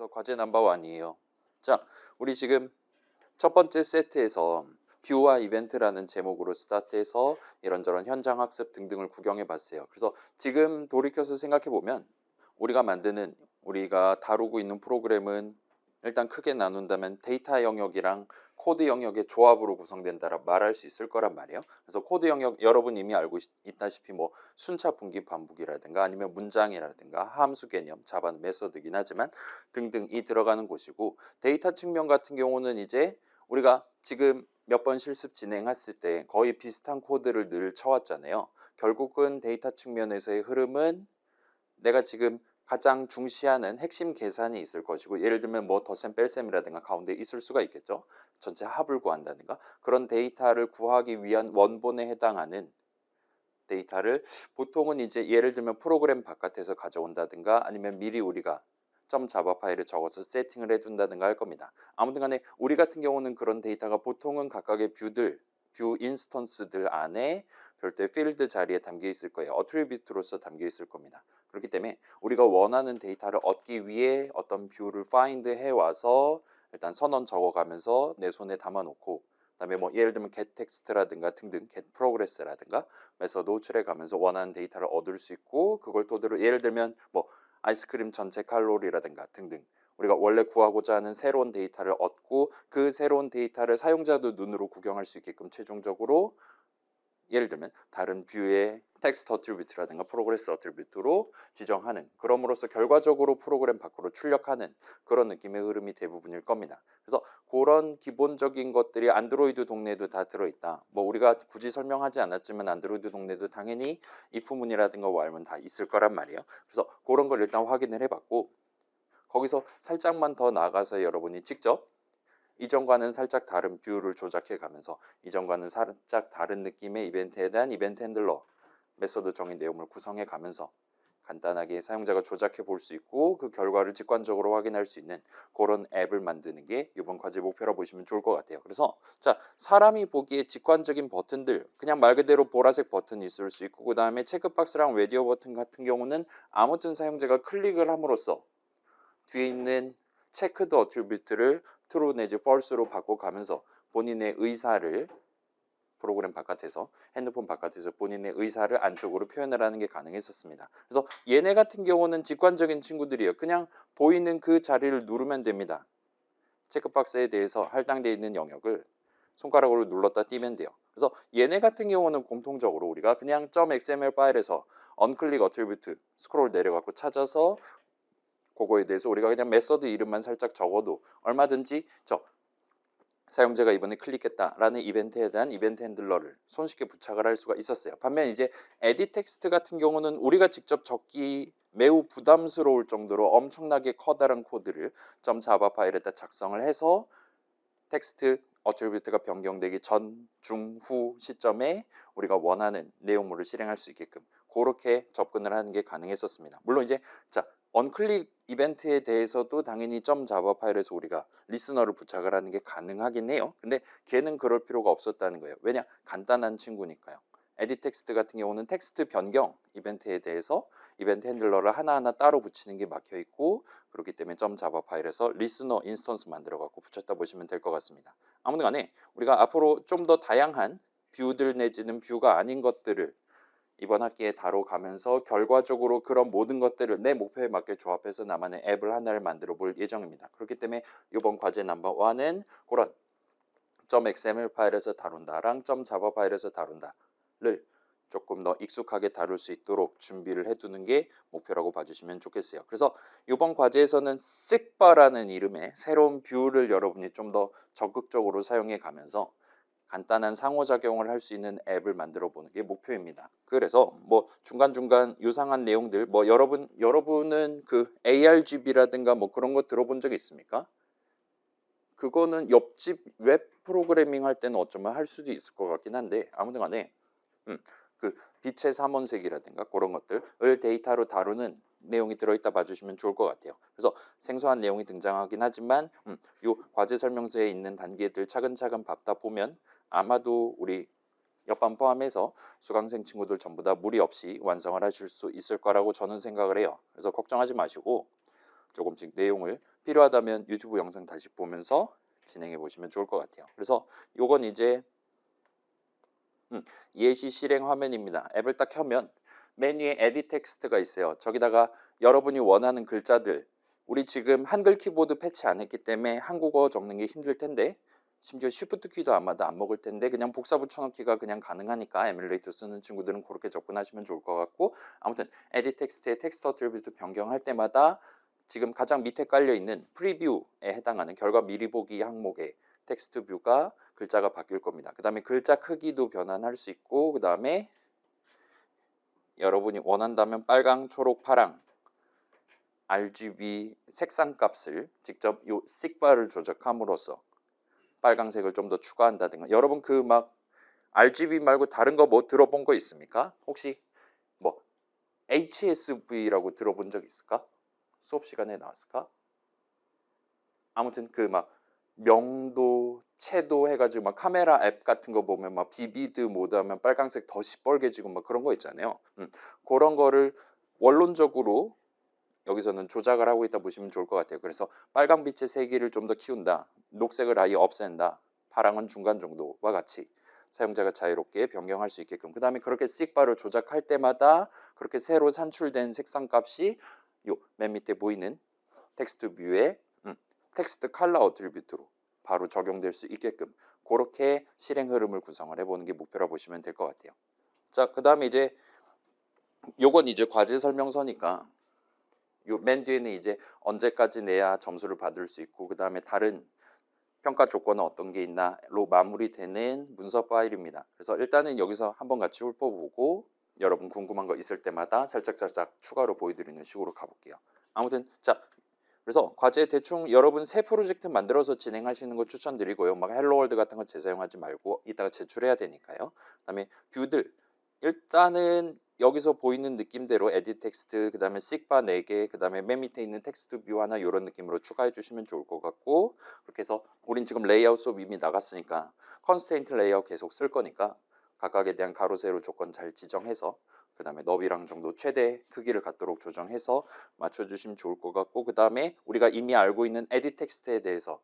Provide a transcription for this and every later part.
그래서 과제 넘버원이에요. 자, 우리 지금 첫 번째 세트에서 뷰와 이벤트라는 제목으로 스타트해서 이런저런 현장 학습 등등을 구경해 봤어요. 그래서 지금 돌이켜서 생각해 보면 우리가 만드는 우리가 다루고 있는 프로그램은 일단 크게 나눈다면 데이터 영역이랑 코드 영역의 조합으로 구성된다라 말할 수 있을 거란 말이에요. 그래서 코드 영역 여러분 이미 알고 있- 있다시피 뭐 순차 분기 반복이라든가 아니면 문장이라든가 함수 개념, 자바 메소드긴 하지만 등등이 들어가는 곳이고 데이터 측면 같은 경우는 이제 우리가 지금 몇 번 실습 진행했을 때 거의 비슷한 코드를 늘 쳐왔잖아요. 결국은 데이터 측면에서의 흐름은 내가 지금 가장 중시하는 핵심 계산이 있을 것이고 예를 들면 뭐 덧셈 뺄셈이라든가 가운데 있을 수가 있겠죠. 전체 합을 구한다든가 그런 데이터를 구하기 위한 원본에 해당하는 데이터를 보통은 이제 예를 들면 프로그램 바깥에서 가져온다든가 아니면 미리 우리가 점 자바 파일을 적어서 세팅을 해둔다든가 할 겁니다. 아무튼 간에 우리 같은 경우는 그런 데이터가 보통은 각각의 뷰들, 뷰 인스턴스들 안에 별도의 필드 자리에 담겨 있을 거예요. 어트리뷰트로서 담겨 있을 겁니다. 그렇기 때문에 우리가 원하는 데이터를 얻기 위해 어떤 뷰를 파인드 해 와서 일단 선언 적어가면서 내 손에 담아놓고 그다음에 뭐 예를 들면 get text라든가 등등 get progress라든가 메서드 호출해 가면서 원하는 데이터를 얻을 수 있고 그걸 토대로 예를 들면 뭐 아이스크림 전체 칼로리라든가 등등 우리가 원래 구하고자 하는 새로운 데이터를 얻고 그 새로운 데이터를 사용자도 눈으로 구경할 수 있게끔 최종적으로 예를 들면 다른 뷰의 텍스트 어트리뷰트라든가 프로그레스 어트리뷰트로 지정하는 그럼으로써 결과적으로 프로그램 밖으로 출력하는 그런 느낌의 흐름이 대부분일 겁니다. 그래서 그런 기본적인 것들이 안드로이드 동네에도 다 들어있다. 뭐 우리가 굳이 설명하지 않았지만 안드로이드 동네도 당연히 if문이라든가 while문 다 있을 거란 말이에요. 그래서 그런 걸 일단 확인을 해봤고 거기서 살짝만 더 나가서 여러분이 직접 이전과는 살짝 다른 뷰를 조작해 가면서 이전과는 살짝 다른 느낌의 이벤트에 대한 이벤트 핸들러 메소드 정의 내용을 구성해 가면서 간단하게 사용자가 조작해 볼 수 있고 그 결과를 직관적으로 확인할 수 있는 그런 앱을 만드는 게 이번 과제 목표라 보시면 좋을 것 같아요. 그래서 자 사람이 보기에 직관적인 버튼들 그냥 말 그대로 보라색 버튼이 있을 수 있고 그 다음에 체크박스랑 웨디오 버튼 같은 경우는 아무튼 사용자가 클릭을 함으로써 뒤에 있는 체크드 어트리뷰트를 트루 내지 false로 바꿔가면서 본인의 의사를 프로그램 바깥에서 핸드폰 바깥에서 본인의 의사를 안쪽으로 표현을 하는 게 가능했었습니다. 그래서 얘네 같은 경우는 직관적인 친구들이에요. 그냥 보이는 그 자리를 누르면 됩니다. 체크박스에 대해서 할당되어 있는 영역을 손가락으로 눌렀다 띄면 돼요. 그래서 얘네 같은 경우는 공통적으로 우리가 그냥 .xml 파일에서 언클릭 어트리뷰트 스크롤 내려갖고 찾아서 그거에 대해서 우리가 그냥 메서드 이름만 살짝 적어도 얼마든지 저 사용자가 이번에 클릭했다라는 이벤트에 대한 이벤트 핸들러를 손쉽게 부착을 할 수가 있었어요. 반면 이제 에디 텍스트 같은 경우는 우리가 직접 적기 매우 부담스러울 정도로 엄청나게 커다란 코드를 점 자바 파일에다 작성을 해서 텍스트 어트리뷰트가 변경되기 전, 중, 후 시점에 우리가 원하는 내용물을 실행할 수 있게끔 그렇게 접근을 하는 게 가능했었습니다. 물론 이제 자 언클릭 이벤트에 대해서도 당연히 점 자바 파일에서 우리가 리스너를 부착을 하는 게 가능하긴 해요. 근데 걔는 그럴 필요가 없었다는 거예요. 왜냐? 간단한 친구니까요. 에디 텍스트 같은 경우는 텍스트 변경 이벤트에 대해서 이벤트 핸들러를 하나하나 따로 붙이는 게 막혀 있고 그렇기 때문에 점 자바 파일에서 리스너 인스턴스 만들어 갖고 붙였다 보시면 될 것 같습니다. 아무튼 간에 우리가 앞으로 좀 더 다양한 뷰들 내지는 뷰가 아닌 것들을 이번 학기에 다뤄가면서 결과적으로 그런 모든 것들을 내 목표에 맞게 조합해서 나만의 앱을 하나를 만들어 볼 예정입니다. 그렇기 때문에 이번 과제 넘버 1은 그런 .xml 파일에서 다룬다랑 .java 파일에서 다룬다를 조금 더 익숙하게 다룰 수 있도록 준비를 해두는 게 목표라고 봐주시면 좋겠어요. 그래서 이번 과제에서는 쓱바라는 이름의 새로운 뷰를 여러분이 좀 더 적극적으로 사용해 가면서 간단한 상호작용을 할 수 있는 앱을 만들어 보는 게 목표입니다. 그래서 뭐 중간중간 유상한 내용들 뭐 여러분 여러분은 그 ARGB라든가 뭐 그런 거 들어본 적 있습니까? 그거는 옆집 웹 프로그래밍 할 때는 어쩌면 할 수도 있을 것 같긴 한데 아무튼 간에 음, 그 빛의 삼원색이라든가 그런 것들을 데이터로 다루는 내용이 들어있다 봐주시면 좋을 것 같아요. 그래서 생소한 내용이 등장하긴 하지만 음, 요 과제 설명서에 있는 단계들 차근차근 밟다 보면 아마도 우리 옆반 포함해서 수강생 친구들 전부 다 무리 없이 완성을 하실 수 있을 거라고 저는 생각을 해요. 그래서 걱정하지 마시고 조금씩 내용을 필요하다면 유튜브 영상 다시 보면서 진행해 보시면 좋을 것 같아요. 그래서 요건 이제 음, 예시 실행 화면입니다. 앱을 딱 켜면 메뉴에 에디 텍스트가 있어요. 저기다가 여러분이 원하는 글자들 우리 지금 한글 키보드 패치 안 했기 때문에 한국어 적는 게 힘들 텐데 심지어 쉬프트 키도 아마도 안 먹을 텐데 그냥 복사 붙여넣기가 그냥 가능하니까 에뮬레이터 쓰는 친구들은 그렇게 접근하시면 좋을 것 같고 아무튼 에디 텍스트의 텍스트 어트리뷰트 변경할 때마다 지금 가장 밑에 깔려 있는 프리뷰에 해당하는 결과 미리 보기 항목에 텍스트 뷰가 글자가 바뀔 겁니다. 그 다음에 글자 크기도 변환할 수 있고 그 다음에 여러분이 원한다면 빨강, 초록, 파랑 RGB 색상 값을 직접 요 식바를 조작함으로써 빨강색을 좀 더 추가한다든가 여러분 그 막 RGB 말고 다른 거 뭐 들어본 거 있습니까? 혹시 뭐 HSV라고 들어본 적 있을까? 수업 시간에 나왔을까? 아무튼 그 막 명도, 채도 해가지고 막 카메라 앱 같은 거 보면 막 비비드 모드 하면 빨강색 더 시뻘개지고 막 그런 거 있잖아요. 음, 그런 거를 원론적으로 여기서는 조작을 하고 있다 보시면 좋을 것 같아요. 그래서 빨강 빛의 세기를 좀 더 키운다. 녹색을 아예 없앤다. 파랑은 중간 정도와 같이 사용자가 자유롭게 변경할 수 있게끔 그 다음에 그렇게 씩바를 조작할 때마다 그렇게 새로 산출된 색상 값이 요 맨 밑에 보이는 텍스트 뷰에 음, 텍스트 컬러 어트리뷰트로 바로 적용될 수 있게끔 그렇게 실행 흐름을 구성을 해보는 게 목표라 보시면 될 것 같아요. 자, 그 다음에 이제 요건 이제 과제 설명서니까 요맨 뒤에는 이제 언제까지 내야 점수를 받을 수 있고 그 다음에 다른 평가 조건은 어떤 게 있나로 마무리되는 문서 파일입니다. 그래서 일단은 여기서 한번 같이 훑어보고 여러분 궁금한 거 있을 때마다 살짝살짝 추가로 보여드리는 식으로 가볼게요. 아무튼 자 그래서 과제 대충 여러분 새 프로젝트 만들어서 진행하시는 거 추천드리고요. 막 헬로월드 같은 거 재사용하지 말고 이따가 제출해야 되니까요. 그다음에 뷰들 일단은 여기서 보이는 느낌대로 에디 텍스트, 그 다음에 식바 4개, 그 다음에 맨 밑에 있는 텍스트 뷰 하나 이런 느낌으로 추가해 주시면 좋을 것 같고 그렇게 해서 우린 지금 레이아웃 수업 이미 나갔으니까 컨스테인트 레이아웃 계속 쓸 거니까 각각에 대한 가로 세로 조건 잘 지정해서 그 다음에 너비랑 정도 최대 크기를 갖도록 조정해서 맞춰주시면 좋을 것 같고 그 다음에 우리가 이미 알고 있는 에디 텍스트에 대해서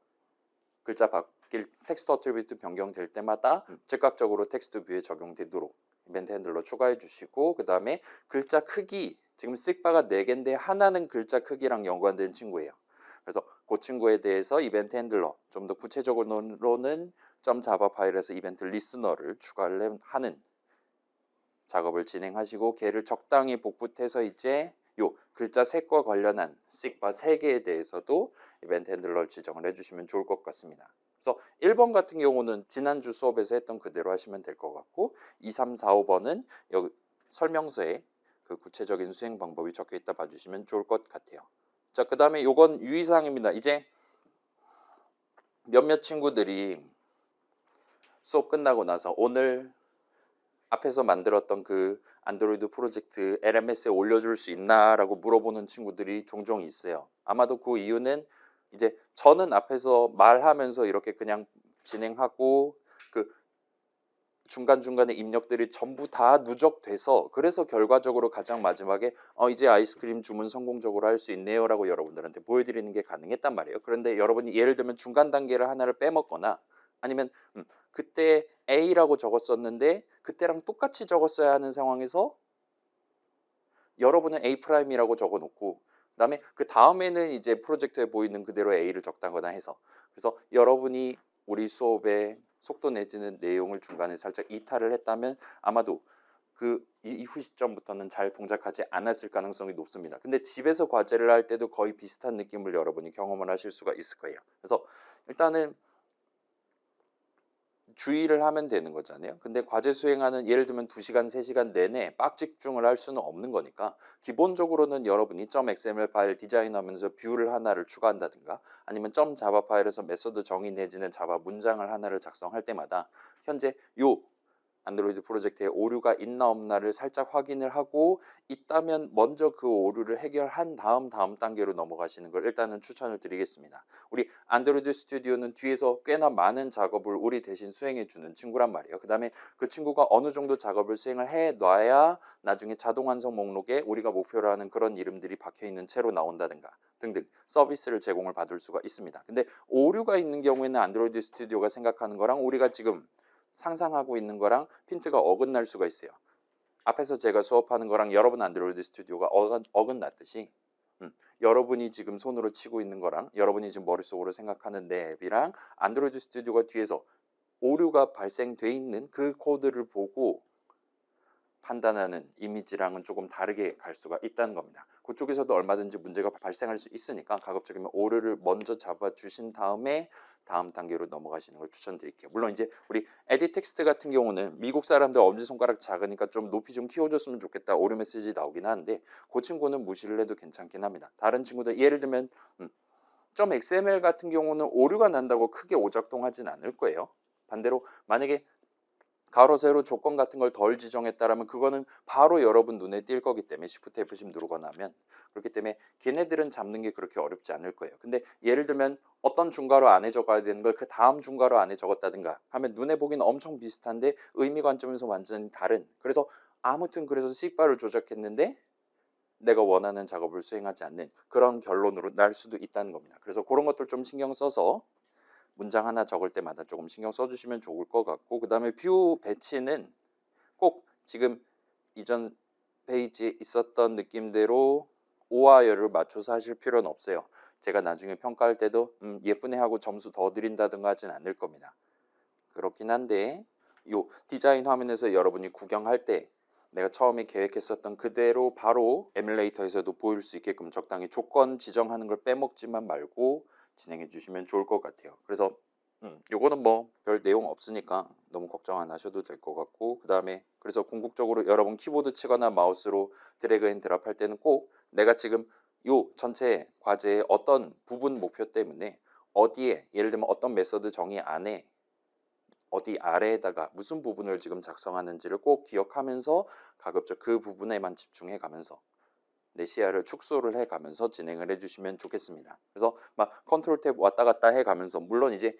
글자 바뀔 텍스트 어트리뷰트 변경될 때마다 즉각적으로 텍스트 뷰에 적용되도록 이벤트 핸들러 추가해 주시고 그 다음에 글자 크기 지금 씩바가 4개인데 하나는 글자 크기랑 연관된 친구예요. 그래서 그 친구에 대해서 이벤트 핸들러 좀 더 구체적으로는 점 자바 파일에서 이벤트 리스너를 추가를 하는 작업을 진행하시고 걔를 적당히 복붙해서 이제 요 글자 색과 관련한 씩바 3개에 대해서도 이벤트 핸들러를 지정을 해주시면 좋을 것 같습니다. 그래서 1번 같은 경우는 지난주 수업에서 했던 그대로 하시면 될 것 같고 2, 3, 4, 5번은 여기 설명서에 그 구체적인 수행 방법이 적혀 있다 봐주시면 좋을 것 같아요. 자, 그 다음에 요건 유의사항입니다. 이제 몇몇 친구들이 수업 끝나고 나서 오늘 앞에서 만들었던 그 안드로이드 프로젝트 LMS에 올려줄 수 있나라고 물어보는 친구들이 종종 있어요. 아마도 그 이유는 이제 저는 앞에서 말하면서 이렇게 그냥 진행하고 그 중간중간에 입력들이 전부 다 누적돼서 그래서 결과적으로 가장 마지막에 어 이제 아이스크림 주문 성공적으로 할 수 있네요 라고 여러분들한테 보여드리는 게 가능했단 말이에요. 그런데 여러분이 예를 들면 중간 단계를 하나를 빼먹거나 아니면 음, 그때 A라고 적었었는데 그때랑 똑같이 적었어야 하는 상황에서 여러분은 A 프라임이라고 적어놓고 그다음에 그 다음에는 이제 프로젝트에 보이는 그대로 A를 적다거나 해서 그래서 여러분이 우리 수업의 속도 내지는 내용을 중간에 살짝 이탈을 했다면 아마도 그 이후 시점부터는 잘 동작하지 않았을 가능성이 높습니다. 근데 집에서 과제를 할 때도 거의 비슷한 느낌을 여러분이 경험을 하실 수가 있을 거예요. 그래서 일단은 주의를 하면 되는 거잖아요. 근데 과제 수행하는 예를 들면 2시간, 3시간 내내 빡 집중을 할 수는 없는 거니까 기본적으로는 여러분이 .xml 파일 디자인하면서 뷰를 하나를 추가한다든가 아니면 .java 파일에서 메소드 정의 내지는 자바 문장을 하나를 작성할 때마다 현재 요 안드로이드 프로젝트에 오류가 있나 없나를 살짝 확인을 하고 있다면 먼저 그 오류를 해결한 다음 다음 단계로 넘어가시는 걸 일단은 추천을 드리겠습니다. 우리 안드로이드 스튜디오는 뒤에서 꽤나 많은 작업을 우리 대신 수행해 주는 친구란 말이에요. 그 다음에 그 친구가 어느 정도 작업을 수행을 해 놔야 나중에 자동 완성 목록에 우리가 목표로 하는 그런 이름들이 박혀 있는 채로 나온다든가 등등 서비스를 제공을 받을 수가 있습니다. 근데 오류가 있는 경우에는 안드로이드 스튜디오가 생각하는 거랑 우리가 지금 상상하고 있는 거랑 핀트가 어긋날 수가 있어요. 앞에서 제가 수업하는 거랑 여러분 안드로이드 스튜디오가 어긋, 어긋났듯이 음, 여러분이 지금 손으로 치고 있는 거랑 여러분이 지금 머릿속으로 생각하는 내 앱이랑 안드로이드 스튜디오가 뒤에서 오류가 발생돼 있는 그 코드를 보고 판단하는 이미지랑은 조금 다르게 갈 수가 있다는 겁니다. 그쪽에서도 얼마든지 문제가 발생할 수 있으니까 가급적이면 오류를 먼저 잡아 주신 다음에 다음 단계로 넘어가시는 걸 추천드릴게요. 물론 이제 우리 에디 텍스트 같은 경우는 미국 사람들 엄지손가락 작으니까 좀 높이 좀 키워줬으면 좋겠다 오류 메시지 나오긴 하는데 그 친구는 무시를 해도 괜찮긴 합니다. 다른 친구들 예를 들면 음, 점 .xml 같은 경우는 오류가 난다고 크게 오작동하진 않을 거예요. 반대로 만약에 가로 세로 조건 같은 걸 덜 지정했다라면 그거는 바로 여러분 눈에 띌 거기 때문에 Shift F10 누르거나 하면 그렇기 때문에 걔네들은 잡는 게 그렇게 어렵지 않을 거예요. 근데 예를 들면 어떤 중괄호 안에 적어야 되는 걸 그 다음 중괄호 안에 적었다든가 하면 눈에 보기는 엄청 비슷한데 의미 관점에서 완전히 다른 그래서 아무튼 그래서 C바를 조작했는데 내가 원하는 작업을 수행하지 않는 그런 결론으로 날 수도 있다는 겁니다. 그래서 그런 것들 좀 신경 써서 문장 하나 적을 때마다 조금 신경 써주시면 좋을 것 같고 그 다음에 뷰 배치는 꼭 지금 이전 페이지에 있었던 느낌대로 오와 열을 맞춰서 하실 필요는 없어요. 제가 나중에 평가할 때도 음, 예쁘네 하고 점수 더 드린다든가 하진 않을 겁니다. 그렇긴 한데 요 디자인 화면에서 여러분이 구경할 때 내가 처음에 계획했었던 그대로 바로 에뮬레이터에서도 보일 수 있게끔 적당히 조건 지정하는 걸 빼먹지만 말고 진행해 주시면 좋을 것 같아요. 그래서 음, 요거는 뭐 별 내용 없으니까 너무 걱정 안 하셔도 될 것 같고 그 다음에 그래서 궁극적으로 여러분 키보드 치거나 마우스로 드래그 앤 드랍 할 때는 꼭 내가 지금 요 전체 과제의 어떤 부분 목표 때문에 어디에 예를 들면 어떤 메서드 정의 안에 어디 아래에다가 무슨 부분을 지금 작성하는지를 꼭 기억하면서 가급적 그 부분에만 집중해 가면서 내 시야를 축소를 해 가면서 진행을 해 주시면 좋겠습니다. 그래서 막 컨트롤 탭 왔다 갔다 해 가면서 물론 이제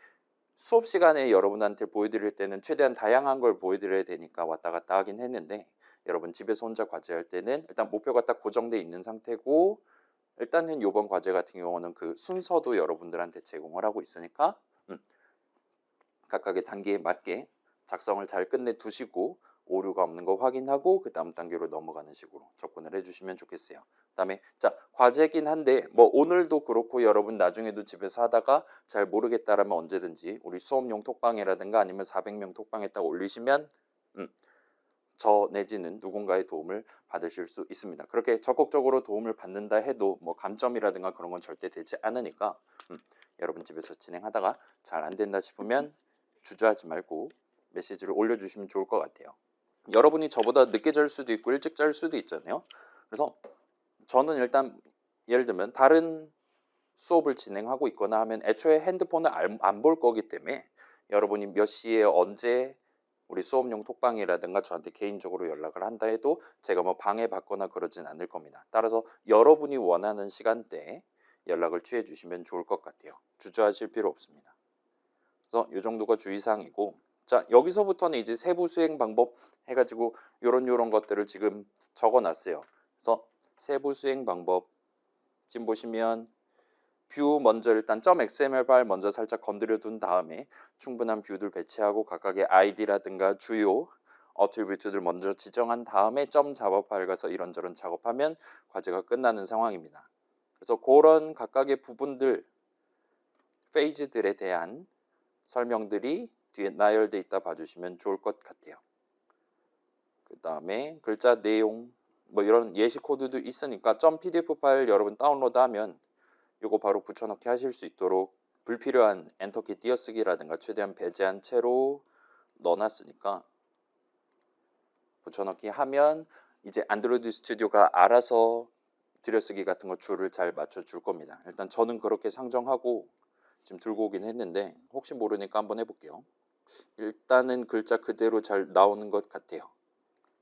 수업 시간에 여러분한테 보여드릴 때는 최대한 다양한 걸 보여드려야 되니까 왔다 갔다 하긴 했는데 여러분 집에서 혼자 과제할 때는 일단 목표가 딱 고정돼 있는 상태고 일단은 이번 과제 같은 경우는 그 순서도 여러분들한테 제공을 하고 있으니까 음, 각각의 단계에 맞게 작성을 잘 끝내 두시고 오류가 없는 거 확인하고 그 다음 단계로 넘어가는 식으로 접근을 해주시면 좋겠어요. 그다음에 자 과제긴 한데 뭐 오늘도 그렇고 여러분 나중에도 집에서 하다가 잘 모르겠다라면 언제든지 우리 수업용 톡방이라든가 아니면 400명 톡방에 딱 올리시면 음, 저 내지는 누군가의 도움을 받으실 수 있습니다. 그렇게 적극적으로 도움을 받는다 해도 뭐 감점이라든가 그런 건 절대 되지 않으니까 음, 여러분 집에서 진행하다가 잘 안 된다 싶으면 주저하지 말고 메시지를 올려주시면 좋을 것 같아요. 여러분이 저보다 늦게 잘 수도 있고 일찍 잘 수도 있잖아요. 그래서 저는 일단 예를 들면 다른 수업을 진행하고 있거나 하면 애초에 핸드폰을 안 볼 거기 때문에 여러분이 몇 시에 언제 우리 수업용 톡방이라든가 저한테 개인적으로 연락을 한다 해도 제가 뭐 방해받거나 그러진 않을 겁니다. 따라서 여러분이 원하는 시간대에 연락을 취해 주시면 좋을 것 같아요. 주저하실 필요 없습니다. 그래서 이 정도가 주의사항이고 자 여기서부터는 이제 세부 수행 방법 해가지고 요런 요런 것들을 지금 적어놨어요. 그래서 세부 수행 방법 지금 보시면 뷰 먼저 일단 .xml 파일 먼저 살짝 건드려 둔 다음에 충분한 뷰들 배치하고 각각의 아이디라든가 주요 어트리뷰트들 먼저 지정한 다음에 점 자바 파일 가서 이런저런 작업하면 과제가 끝나는 상황입니다. 그래서 그런 각각의 부분들 페이지들에 대한 설명들이 뒤에 나열돼 있다 봐주시면 좋을 것 같아요. 그 다음에 글자 내용 뭐 이런 예시 코드도 있으니까 .pdf 파일 여러분 다운로드하면 이거 바로 붙여넣기 하실 수 있도록 불필요한 엔터키 띄어쓰기라든가 최대한 배제한 채로 넣어놨으니까 붙여넣기 하면 이제 안드로이드 스튜디오가 알아서 들여쓰기 같은 거 줄을 잘 맞춰줄 겁니다. 일단 저는 그렇게 상정하고 지금 들고 오긴 했는데 혹시 모르니까 한번 해볼게요. 일단은 글자 그대로 잘 나오는 것 같아요.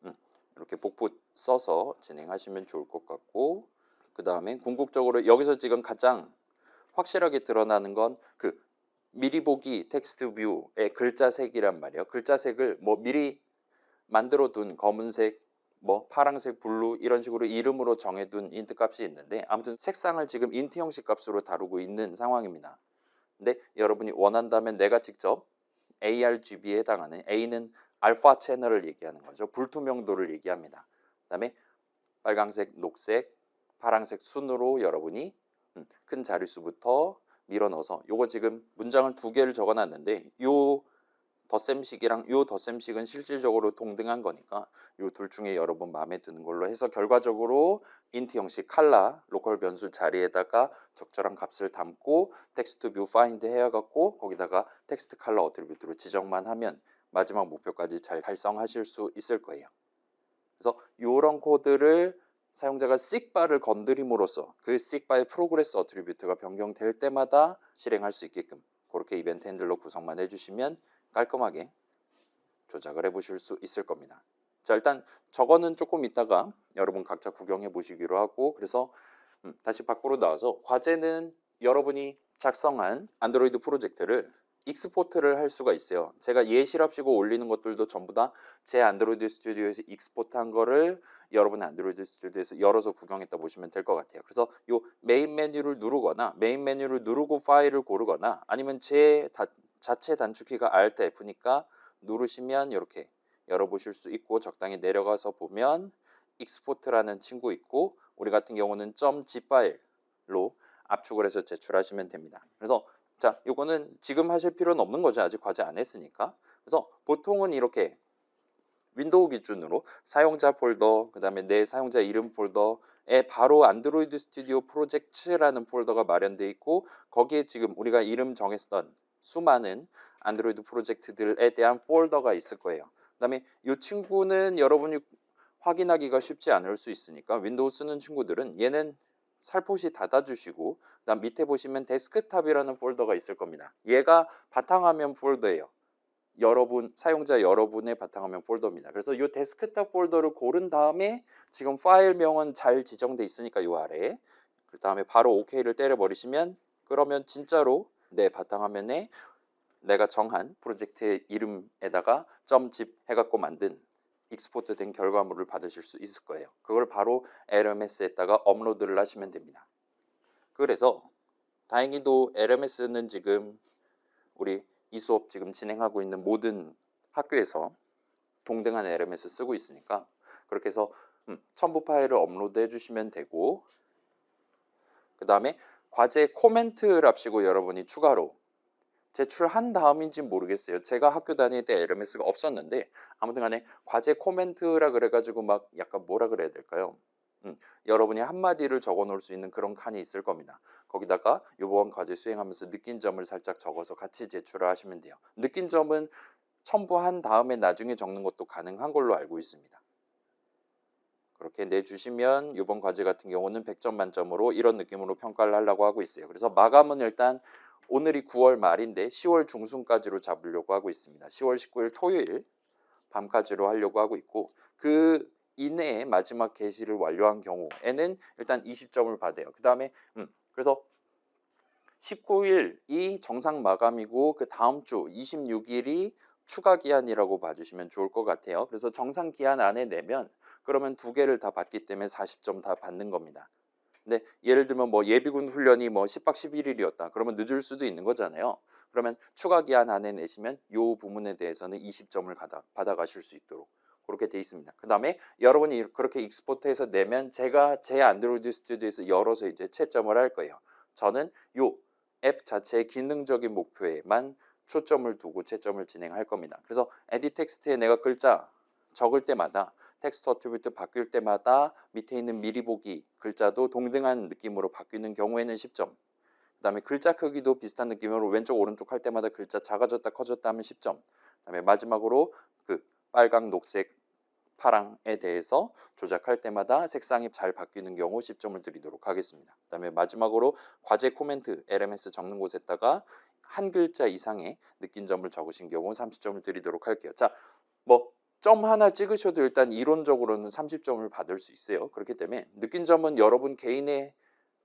음, 이렇게 복부 써서 진행하시면 좋을 것 같고 그 다음에 궁극적으로 여기서 지금 가장 확실하게 드러나는 건 그 미리 보기 텍스트 뷰의 글자 색이란 말이에요. 글자 색을 뭐 미리 만들어 둔 검은색, 뭐 파랑색, 블루 이런 식으로 이름으로 정해둔 인트 값이 있는데 아무튼 색상을 지금 인트 형식 값으로 다루고 있는 상황입니다. 근데 여러분이 원한다면 내가 직접 ARGB에 해당하는 A는 알파 채널을 얘기하는 거죠. 불투명도를 얘기합니다. 그 다음에 빨강색, 녹색, 파랑색 순으로 여러분이 음, 큰 자릿수부터 밀어 넣어서 요거 지금 문장을 두 개를 적어 놨는데 요 덧셈식이랑 요 덧셈식은 실질적으로 동등한 거니까 요 둘 중에 여러분 마음에 드는 걸로 해서 결과적으로 인트 형식 칼라 로컬 변수 자리에다가 적절한 값을 담고 텍스트 뷰 파인드 해야 갖고 거기다가 텍스트 칼라 어트리뷰트로 지정만 하면 마지막 목표까지 잘 달성하실 수 있을 거예요. 그래서 요런 코드를 사용자가 씩바를 건드림으로써 그 씩바의 프로그레스 어트리뷰트가 변경될 때마다 실행할 수 있게끔 그렇게 이벤트 핸들러 구성만 해주시면 깔끔하게 조작을 해보실 수 있을 겁니다. 자 일단 저거는 조금 이따가 여러분 각자 구경해 보시기로 하고 그래서 음, 다시 밖으로 나와서 과제는 여러분이 작성한 안드로이드 프로젝트를 익스포트를 할 수가 있어요. 제가 예시랍시고 올리는 것들도 전부 다 제 안드로이드 스튜디오에서 익스포트한 거를 여러분 안드로이드 스튜디오에서 열어서 구경했다 보시면 될 것 같아요. 그래서 요 메인 메뉴를 누르거나 메인 메뉴를 누르고 파일을 고르거나 아니면 제 다, 자체 단축키가 Alt F니까 누르시면 이렇게 열어보실 수 있고 적당히 내려가서 보면 익스포트라는 친구 있고 우리 같은 경우는 .zip 파일로 압축을 해서 제출하시면 됩니다. 그래서 자, 이거는 지금 하실 필요는 없는 거죠. 아직 과제 안 했으니까. 그래서 보통은 이렇게 윈도우 기준으로 사용자 폴더, 그 다음에 내 사용자 이름 폴더에 바로 안드로이드 스튜디오 프로젝트라는 폴더가 마련되어 있고 거기에 지금 우리가 이름 정했던 수많은 안드로이드 프로젝트들에 대한 폴더가 있을 거예요. 그 다음에 이 친구는 여러분이 확인하기가 쉽지 않을 수 있으니까 윈도우 쓰는 친구들은 얘는 살포시 닫아주시고 그다음 밑에 보시면 데스크탑이라는 폴더가 있을 겁니다. 얘가 바탕화면 폴더예요. 여러분 사용자 여러분의 바탕화면 폴더입니다. 그래서 이 데스크탑 폴더를 고른 다음에 지금 파일명은 잘 지정돼 있으니까 이 아래에 그 다음에 바로 OK를 때려 버리시면 그러면 진짜로 내 바탕화면에 내가 정한 프로젝트의 이름에다가 .zip 해갖고 만든 익스포트 된 결과물을 받으실 수 있을 거예요. 그걸 바로 LMS에다가 업로드를 하시면 됩니다. 그래서 다행히도 LMS는 지금 우리 이 수업 지금 진행하고 있는 모든 학교에서 동등한 LMS 쓰고 있으니까 그렇게 해서 음, 첨부 파일을 업로드 해주시면 되고 그 다음에 과제 코멘트랍시고 여러분이 추가로 제출한 다음인지 모르겠어요. 제가 학교 다닐 때 LMS가 없었는데 아무튼 간에 과제 코멘트라 그래가지고 막 약간 뭐라 그래야 될까요? 음, 여러분이 한마디를 적어 놓을 수 있는 그런 칸이 있을 겁니다. 거기다가 이번 과제 수행하면서 느낀 점을 살짝 적어서 같이 제출을 하시면 돼요. 느낀 점은 첨부한 다음에 나중에 적는 것도 가능한 걸로 알고 있습니다. 그렇게 내주시면 이번 과제 같은 경우는 100점 만점으로 이런 느낌으로 평가를 하려고 하고 있어요. 그래서 마감은 일단 오늘이 9월 말인데 10월 중순까지로 잡으려고 하고 있습니다. 10월 19일 토요일 밤까지로 하려고 하고 있고 그 이내에 마지막 게시를 완료한 경우에는 일단 20점을 받아요. 그 다음에 음, 그래서 19일이 정상 마감이고 그 다음 주 26일이 추가 기한이라고 봐주시면 좋을 것 같아요. 그래서 정상 기한 안에 내면 그러면 두 개를 다 받기 때문에 40점 다 받는 겁니다. 근데 예를 들면 뭐 예비군 훈련이 뭐 10박 11일이었다. 그러면 늦을 수도 있는 거잖아요. 그러면 추가 기한 안에 내시면 요 부분에 대해서는 20점을 받아, 받아가실 수 있도록 그렇게 돼 있습니다. 그 다음에 여러분이 그렇게 익스포트해서 내면 제가 제 안드로이드 스튜디오에서 열어서 이제 채점을 할 거예요. 저는 요 앱 자체의 기능적인 목표에만 초점을 두고 채점을 진행할 겁니다. 그래서 에디 텍스트에 내가 글자 적을 때마다 텍스트 어트리뷰트 바뀔 때마다 밑에 있는 미리 보기 글자도 동등한 느낌으로 바뀌는 경우에는 10점 그 다음에 글자 크기도 비슷한 느낌으로 왼쪽 오른쪽 할 때마다 글자 작아졌다 커졌다 하면 10점 그 다음에 마지막으로 그 빨강 녹색 파랑에 대해서 조작할 때마다 색상이 잘 바뀌는 경우 10점을 드리도록 하겠습니다. 그 다음에 마지막으로 과제 코멘트 LMS 적는 곳에다가 한 글자 이상의 느낀 점을 적으신 경우 30점을 드리도록 할게요. 자, 뭐 점 하나 찍으셔도 일단 이론적으로는 30점을 받을 수 있어요. 그렇기 때문에 느낀 점은 여러분 개인의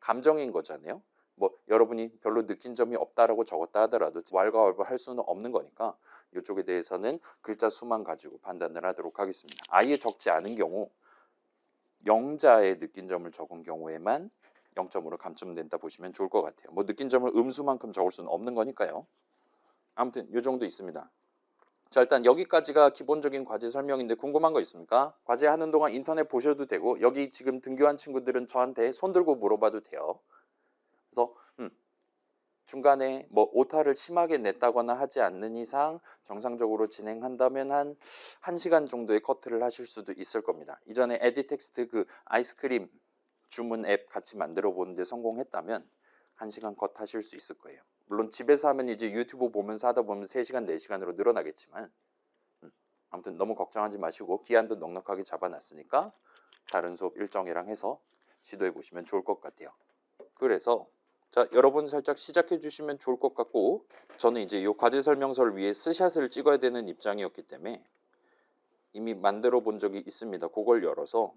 감정인 거잖아요. 뭐 여러분이 별로 느낀 점이 없다라고 적었다 하더라도 왈가왈부할 수는 없는 거니까 이쪽에 대해서는 글자 수만 가지고 판단을 하도록 하겠습니다. 아예 적지 않은 경우 영자의 느낀 점을 적은 경우에만 0점으로 감점된다 보시면 좋을 것 같아요. 뭐 느낀 점을 음수만큼 적을 수는 없는 거니까요. 아무튼 이 정도 있습니다. 자 일단 여기까지가 기본적인 과제 설명인데 궁금한 거 있습니까? 과제 하는 동안 인터넷 보셔도 되고 여기 지금 등교한 친구들은 저한테 손 들고 물어봐도 돼요. 그래서 음, 중간에 뭐 오타를 심하게 냈다거나 하지 않는 이상 정상적으로 진행한다면 한 1시간 정도의 커트를 하실 수도 있을 겁니다. 이전에 에디텍스트 그 아이스크림 주문 앱 같이 만들어 보는데 성공했다면 1시간 컷 하실 수 있을 거예요. 물론 집에서 하면 이제 유튜브 보면서 하다 보면 3시간, 4시간으로 늘어나겠지만 음, 아무튼 너무 걱정하지 마시고 기한도 넉넉하게 잡아놨으니까 다른 수업 일정이랑 해서 시도해 보시면 좋을 것 같아요. 그래서 자 여러분 살짝 시작해 주시면 좋을 것 같고 저는 이제 이 과제 설명서를 위해 스샷을 찍어야 되는 입장이었기 때문에 이미 만들어 본 적이 있습니다. 그걸 열어서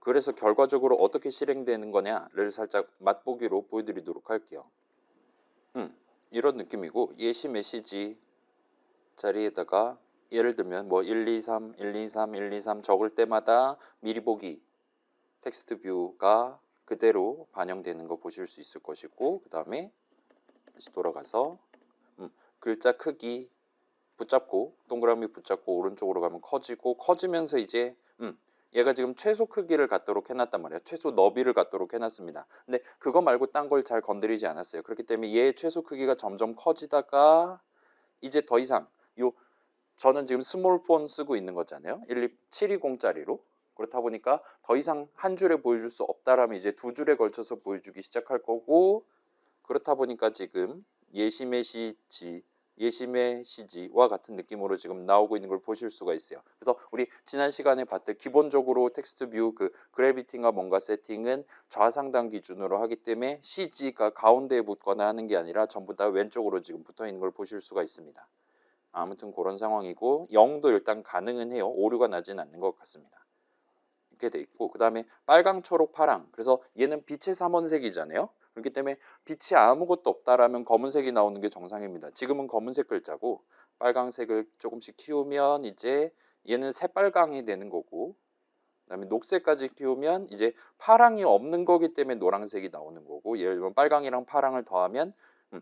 그래서 결과적으로 어떻게 실행되는 거냐를 살짝 맛보기로 보여드리도록 할게요. 음, 이런 느낌이고 예시 메시지 자리에다가 예를 들면 뭐 1, 2, 3, 1, 2, 3, 1, 2, 3 적을 때마다 미리 보기 텍스트 뷰가 그대로 반영되는 거 보실 수 있을 것이고 그 다음에 다시 돌아가서 음, 글자 크기 붙잡고 동그라미 붙잡고 오른쪽으로 가면 커지고 커지면서 이제 음, 얘가 지금 최소 크기를 갖도록 해놨단 말이에요. 최소 너비를 갖도록 해놨습니다. 근데 그거 말고 딴 걸 잘 건드리지 않았어요. 그렇기 때문에 얘 최소 크기가 점점 커지다가 이제 더 이상 요 저는 지금 스몰폰 쓰고 있는 거잖아요. 12720짜리로. 그렇다 보니까 더 이상 한 줄에 보여줄 수 없다라면 이제 두 줄에 걸쳐서 보여주기 시작할 거고 그렇다 보니까 지금 예시 메시지 예시 메시지와 같은 느낌으로 지금 나오고 있는 걸 보실 수가 있어요. 그래서 우리 지난 시간에 봤듯 기본적으로 텍스트 뷰 그 그래비팅과 뭔가 세팅은 좌상단 기준으로 하기 때문에 CG가 가운데에 붙거나 하는 게 아니라 전부 다 왼쪽으로 지금 붙어 있는 걸 보실 수가 있습니다. 아무튼 그런 상황이고 0도 일단 가능은 해요. 오류가 나진 않는 것 같습니다. 이렇게 돼 있고 그 다음에 빨강, 초록, 파랑 그래서 얘는 빛의 삼원색이잖아요. 그렇기 때문에 빛이 아무것도 없다라면 검은색이 나오는 게 정상입니다. 지금은 검은색 글자고 빨강색을 조금씩 키우면 이제 얘는 새빨강이 되는 거고 그다음에 녹색까지 키우면 이제 파랑이 없는 거기 때문에 노란색이 나오는 거고 예를 들면 빨강이랑 파랑을 더하면 음,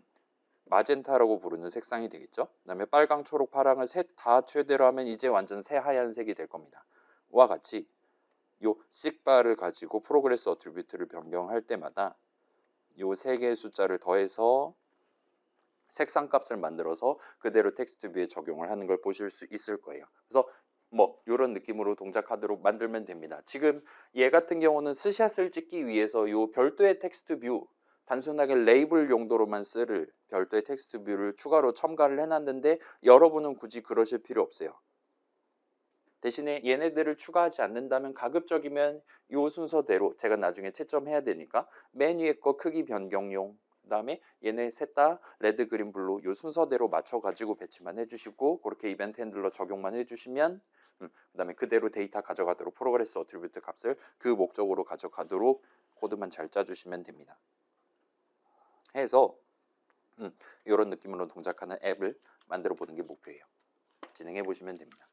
마젠타라고 부르는 색상이 되겠죠. 그다음에 빨강, 초록, 파랑을 셋 다 최대로 하면 이제 완전 새하얀색이 될 겁니다. 와 같이 요 식바를 가지고 프로그레스 어트리뷰트를 변경할 때마다 요 세 개의 숫자를 더해서 색상 값을 만들어서 그대로 텍스트 뷰에 적용을 하는 걸 보실 수 있을 거예요. 그래서 뭐 이런 느낌으로 동작 하도록 만들면 됩니다. 지금 얘 같은 경우는 스샷을 찍기 위해서 요 별도의 텍스트 뷰 단순하게 레이블 용도로만 쓸 별도의 텍스트 뷰를 추가로 첨가를 해놨는데 여러분은 굳이 그러실 필요 없어요. 대신에 얘네들을 추가하지 않는다면 가급적이면 이 순서대로 제가 나중에 채점해야 되니까 맨 위에 거 크기 변경용 그 다음에 얘네 셋 다 레드 그린 블루 이 순서대로 맞춰 가지고 배치만 해주시고 그렇게 이벤트 핸들러 적용만 해주시면 음, 그 다음에 그대로 데이터 가져가도록 프로그레스 어트리뷰트 값을 그 목적으로 가져가도록 코드만 잘 짜주시면 됩니다. 해서 음, 이런 느낌으로 동작하는 앱을 만들어 보는 게 목표예요. 진행해 보시면 됩니다.